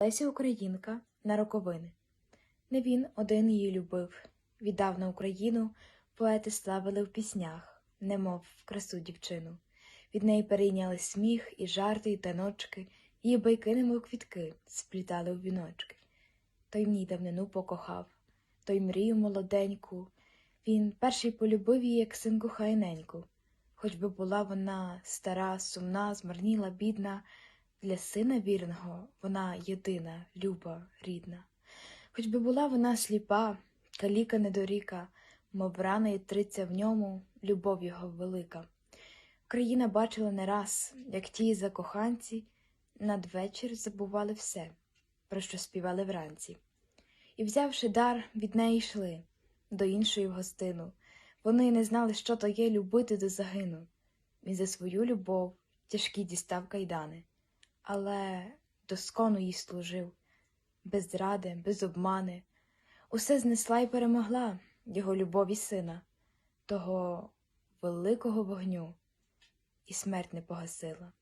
Леся Українка на роковини. Не він один її любив, віддав на Україну, поети славили в піснях, немов в красу дівчину. Від неї перейняли сміх і жарти, і таночки, її байки, немов квітки, сплітали у віночки. Той в ній давнину покохав, той мрію молоденьку. Він перший полюбив її, як синку хайненьку. Хоч би була вона стара, сумна, змарніла, бідна, для сина вірного вона єдина, люба, рідна. Хоч би була вона сліпа, каліка недоріка, мов рана і триця в ньому, любов його велика. Україна бачила не раз, як ті закоханці надвечір забували все, про що співали вранці. І, взявши дар, від неї йшли до іншої в гостину. Вони не знали, що то є любити до загину. Він за свою любов тяжкі дістав кайдани, але доскону їй служив, без зради, без обмани. Усе знесла й перемогла його любові сина, того великого вогню, і смерть не погасила.